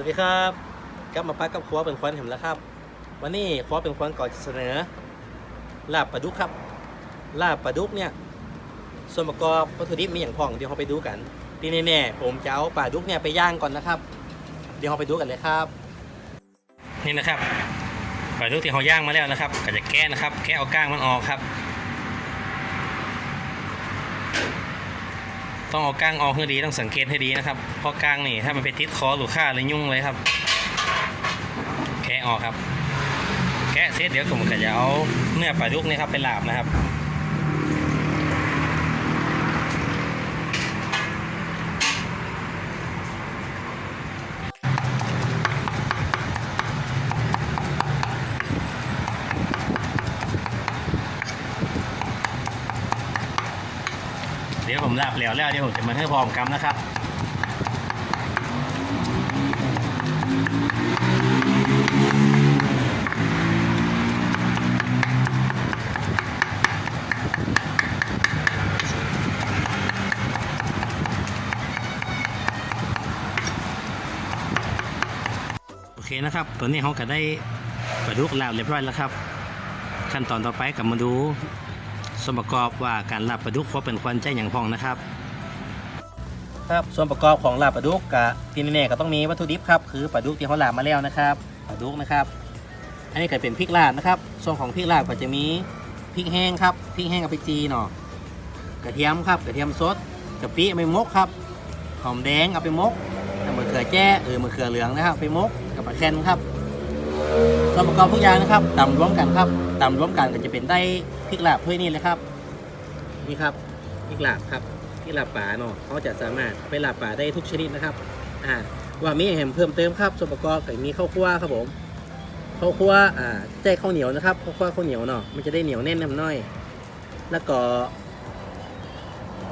วัสดีครับกลับมาปักกับครัวเป็นควันเห็นแล้วครับ วันนี้ครัวเป็นควันก่อนจะเสนอ ลาบปลาดุกครับ ลาบปลาดุกเนี่ยส่วนประกอบวัตถุดิบมีอย่างพองเดี๋ยวเราไปดูกันทีแน่ๆผมจะเอาปลาดุกเนี่ยไปย่างก่อนนะครับ เดี๋ยวเราไปดูกันเลยครับ นี่นะครับปลาดุกที่เขาย่างมาแล้วนะครับ ก็จะแกะนะครับ แกะเอาก้างมันออกครับ ต้องเอาก้างออกให้ดีต้องสังเกตให้ดีนะครับ เพราะก้างนี่ถ้ามันไปติดคอหรือข้าหรือยุ่งเลยครับ แกะออกครับ แกะเสร็จเดี๋ยวผมก็จะเอาเนื้อปลาดุกนี่ครับไปลาบนะครับ เดี๋ยวผมลาบแล้วแล้วเดี๋ยวผมจะมาให้พร้อมกันนะครับโอเคนะครับตัวนี้เขาก็ได้ปลาดุกลาบเรียบร้อยแล้วครับ ขั้นตอนต่อไปกลับมาดู ส่วนประกอบว่าการลาบปลาดุกเพราเป็นควันใจอย่างพองนะครับ ครับส่วนประกอบของลาบปลาดุกกะที่แน่ๆก็ต้องมีวัตถุดิบครับคือปลาดุกที่เขาลาบมาแล้วนะครับปลาดุกนะครับ อันนี้ก็เป็นพริกลาบนะครับส่วนของพริกลาบก็จะมีพริกแห้งครับพริกแห้งกับพริกจีเนาะกระเทียมครับกระเทียมสดกะปิเอาไปมกครับหอมแดงเอาไปมกมะเขือแจ้เออมะเขือเหลืองนะครับไปมกกับปลาแคนครับ ส่วนประกอบทุกอย่างนะครับตำรวมกันครับตำรวมกันก็จะเป็นได้พริกลาบถ้วยนี้เลยครับ นี่ครับพริกลาบครับพริกลาบป่าเนาะเขาจะสามารถไปลาบป่าได้ทุกชนิดนะครับอ่าว่ามีแหมเพิ่มเติมครับส่วนประกอบก็มีข้าวคั่วครับผมข้าวคั่วอ่าใจข้าวเหนียวนะครับข้าวคั่วข้าวเหนียวเนาะมันจะได้เหนียวแน่นน้ำน้อย แล้วก็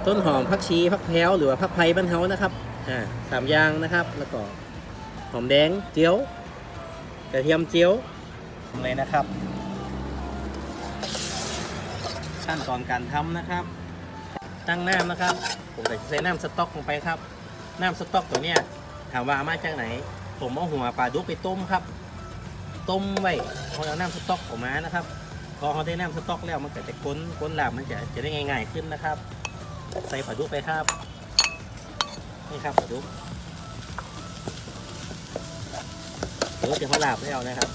ต้นหอมผักชีผักแพรวหรือว่าผักไผ่บ้านเฮานะครับอ่าสามอย่างนะครับ แล้วก็หอมแดงเจียว กระเทียมเจียวเลยนะครับ ขั้นตอนการทำนะครับ ตั้งน้ำนะครับ ผมจะใส่น้ำสต๊อกลงไปครับ น้ำสต๊อกตัวเนี้ยถามว่ามาจากไหน ผมเอาหัวปลาดุกไปต้มครับ ต้มไว้พอเอาน้ำสต๊อกออกมานะครับ พอเขาได้น้ำสต๊อกแล้วมันก็จะก้นก้นหลาบมันจะจะได้ง่าย ๆ ขึ้นนะครับ ใส่ปลาดุกไปครับ นี่ครับปลาดุก อว่าจะเขาลาบไม่เอานะครับ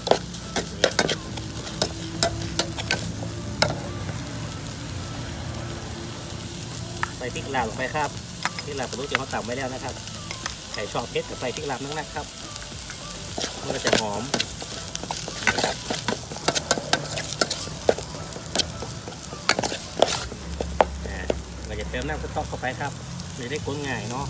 ใส่พริกลาบลงไปครับพริกลาบผมรู้จะเขาตำไว้แล้วนะครับไก่ชอบเพชรกับใส่พริกลาบนักๆครับมันก็จะหอมนะครับเราจะเติมน้ำสต๊อกเข้าไปครับจะได้ก้นง่ายเนาะ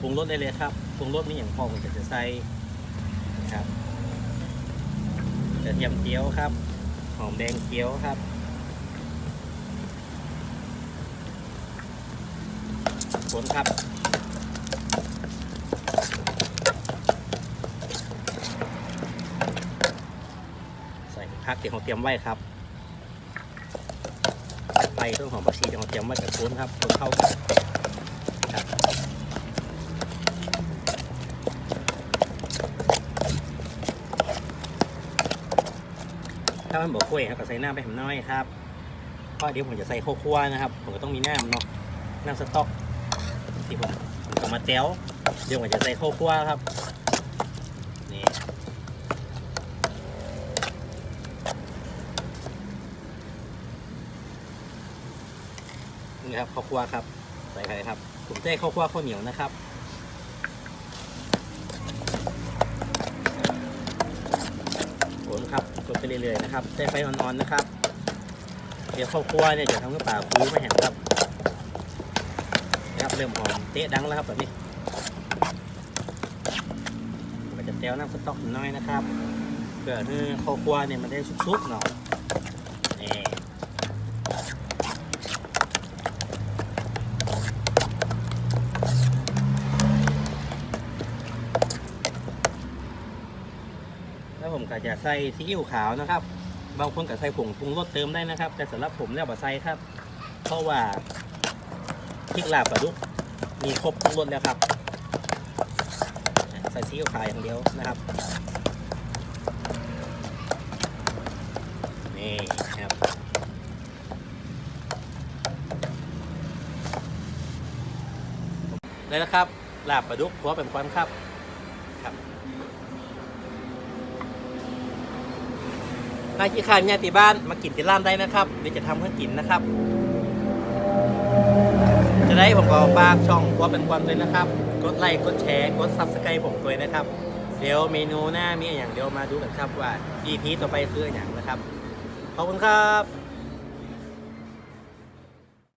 ปรุงรส ได้เลยครับปรุงรสนี่อย่างพอผมจะใส่นะครับกระเทียมเจียวครับ หอมแดงเจียวครับผลครับใส่ผักที่เราเตรียมไว้ครับไปต้นหอมผักชีที่เราเตรียมไว้กับโคนครับคนเข้ากันครับ ถ้ามันบอกกล้วยครับก็ใส่น้ำไปผมน้อยครับเพราะเดี๋ยวผมจะใส่ข้าวคั่วนะครับ ผมก็ต้องมีน้ำเนาะน้ำสต๊อกที่ผมผมก็มาแต้วเดี๋ยวผมจะใส่ข้าวคั่วครับนี่นี่ครับข้าวคั่วครับใส่ไปครับ ผมจะให้ข้าวคั่วข้าวเหนียวนะครับ ครับกดไปเรื่อยๆนะครับใช้ไฟอ่อนๆนะครับ เดี๋ยวข้าวคั่วเนี่ยจะทำให้ปลาฟูไม่แห้งครับนะครับเริ่มหอมเตะดังแล้วครับแบบนี้มก็จะเต้วน้ำสต๊อกน้อยนะครับเพื่อให้ข้าวคั่วเนี่ยมันได้ชุบๆหน่อยนี่ ผมก็จะใส่ซีอิ๊วขาวนะครับ บางคนก็ใส่ผงปรุงรสเติมได้นะครับ แต่สำหรับผมเนี่ยบ่ใส่ครับ เพราะว่าพริกลาบปลาดุกมีครบทุกรสแล้วครับ ใส่ซีอิ๊วขาวอย่างเดียวนะครับนี่ครับเลยนะครับลาบปลาดุกหัวเป็นควันครับครับ นาขี้ขานญาติบ้านมากินที่ร้านได้นะครับเดี๋ยวจะทำให้กินนะครับ จะได้ผมก็ฝากช่องครัวเป็นควันด้วยนะครับ กดไลค์กดแชร์กดซับสไครต์ผมด้วยนะครับ เดี๋ยวเมนูหน้ามีอย่างเดียวมาดูกันครับว่า EP ต่อไปคืออย่างนะครับขอบคุณครับ